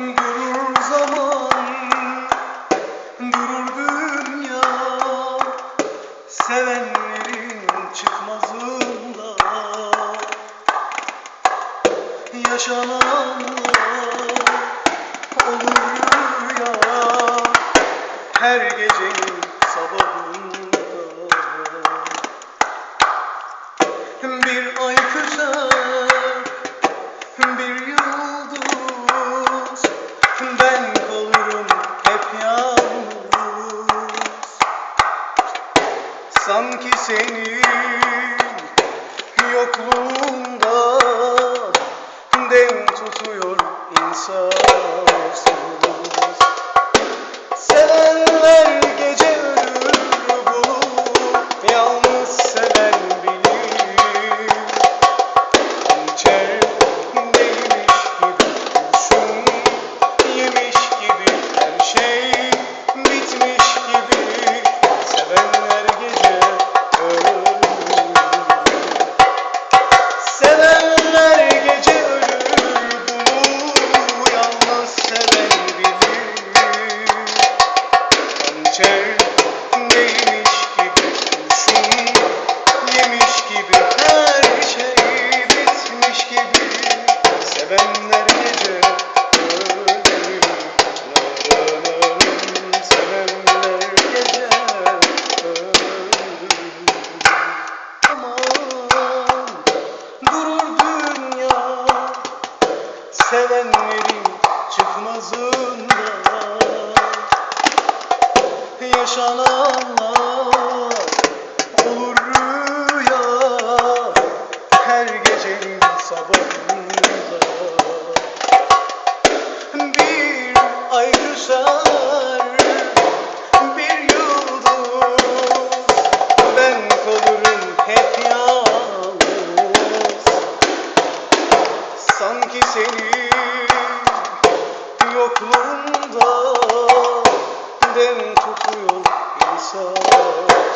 Durur zaman Durur dünya. Sevenlerin çıkmazında. Yaşananlar olur rüya. Her gecenin Sanki senin yokluğunda Dem tutuyor insafsız Değmiş gibi kurşun yemiş gibi her şey bitmiş gibi. Sevenler gece ölür Sevenler gece ölür Aman durur dünya Sevenlerin Yaşananlar olur rüya. Her gecenin sabahında Bir ay düşer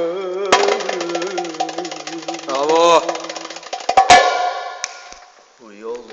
gece ölür Bravo.